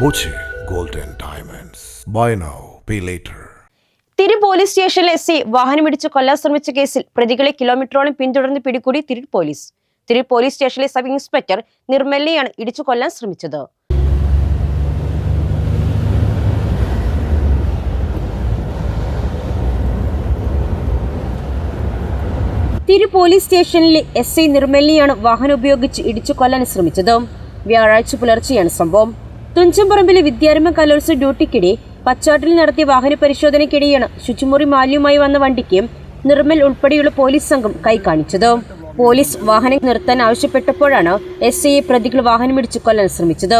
Boche Golden diamonds buy now pay later തിരു police സ്റ്റേഷനിൽ S C വാഹനമിടിച്ച് കൊല്ലാൻ ശ്രമിച്ച കേസിൽ പ്രതികളെ കിലോമീറ്ററോളം പിന്തുടർന്ന് പിടികൂടി തിരു പോലീസ്. തിരു പോലീസ് സ്റ്റേഷനിലെ സബ് ഇൻസ്പെക്ടർ നിർമ്മലിനെയാണ് ഇടിച്ചു കൊല്ലാൻ ശ്രമിച്ചത്. തിരു പോലീസ് സ്റ്റേഷനിലെ എസ് ഐ നിർമ്മലിനെയാണ് വാഹനം ഉപയോഗിച്ച് ഇടിച്ചു കൊല്ലാൻ ശ്രമിച്ചത്. വ്യാഴാഴ്ച പുലർച്ചെയാണ് സംഭവം. തുഞ്ചംപറമ്പിലെ വിദ്യാരംഭ കലോത്സവ ഡ്യൂട്ടിക്കിടെ പച്ചാട്ടിൽ നടത്തിയ വാഹന പരിശോധനയ്ക്കിടെയാണ് ശുചിമുറി മാലിന്യവുമായി വന്ന വണ്ടിക്ക് നിർമ്മൽ ഉൾപ്പെടെയുള്ള പോലീസ് സംഘം കൈ കാണിച്ചത്. പോലീസ് വാഹനം നിർത്താൻ ആവശ്യപ്പെട്ടപ്പോഴാണ് എസ് ഐയെ പ്രതികൾ വാഹനമിടിച്ച് കൊല്ലാൻ ശ്രമിച്ചത്.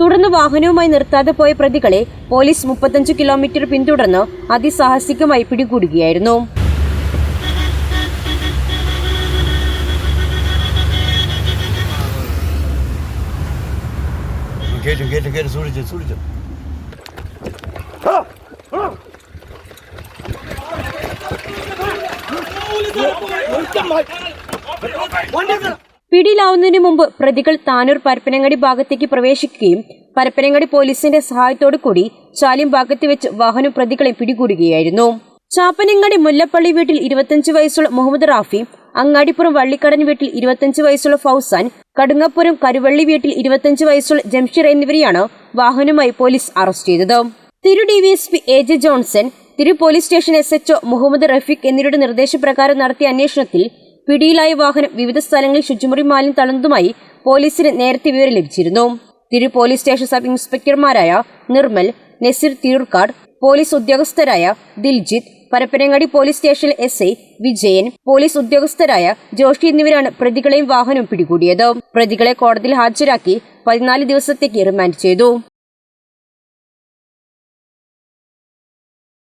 തുടർന്ന് വാഹനവുമായി നിർത്താതെ പോയ പ്രതികളെ പോലീസ് മുപ്പത്തഞ്ച് കിലോമീറ്റർ പിന്തുടർന്ന് അതിസാഹസികമായി പിടികൂടുകയായിരുന്നു. കേറ്റും കേറ്റും കേറ്റും സൂക്ഷിച്ചു സൂക്ഷിച്ചു. പിടിയിലാവുന്നതിന് മുമ്പ് പ്രതികൾ താനൂർ പരപ്പനങ്ങാടി ഭാഗത്തേക്ക് പ്രവേശിക്കുകയും പരപ്പനങ്ങാടി പോലീസിന്റെ സഹായത്തോടു കൂടി ചാലിയം ഭാഗത്ത് വെച്ച് വാഹനം പ്രതികളെ പിടികൂടുകയായിരുന്നു. ചാപ്പനങ്ങാടി മുല്ലപ്പള്ളി വീട്ടിൽ ഇരുപത്തഞ്ച് വയസ്സുള്ള മുഹമ്മദ് റാഫി അങ്ങാടിപ്പുറം വള്ളിക്കടൻ വീട്ടിൽ ഇരുപത്തഞ്ച് വയസ്സുള്ള ഫൗസാൻ കടുങ്ങപ്പുറം കരുവള്ളി വീട്ടിൽ ഇരുപത്തഞ്ച് വയസ്സുള്ള ജംഷീർ എന്നിവരെയാണ് വാഹനവുമായി പോലീസ് അറസ്റ്റ് ചെയ്തത്. തിരു D V S P A J Johnson തിരു police station S HO Muhammad Rafeeq എന്നിവരുടെ നിർദ്ദേശപ്രകാരം നടത്തിയ അന്വേഷണത്തിൽ പിടിയിലായ വാഹനം വിവിധ സ്ഥലങ്ങളിൽ ശുചിമുറി മാലിന്യം തള്ളുന്നതുമായി പോലീസിന് നേരത്തെ വിവരം ലഭിച്ചിരുന്നു. തിരു പോലീസ് സ്റ്റേഷൻ സബ് ഇൻസ്പെക്ടർമാരായ നിർമ്മൽ നസീർ തിരൂർക്കാട് പോലീസ് ഉദ്യോഗസ്ഥരായ ദിൽജിത്ത് പരപ്പനങ്ങാടി പോലീസ് സ്റ്റേഷനിൽ എസ് ഐ വിജയൻ പോലീസ് ഉദ്യോഗസ്ഥരായ ജോഷി എന്നിവരാണ് പ്രതികളെയും വാഹനവും പിടികൂടിയത്. പ്രതികളെ കോടതിയിൽ ഹാജരാക്കി പതിനാല് ദിവസത്തേക്ക് റിമാൻഡ് ചെയ്തു.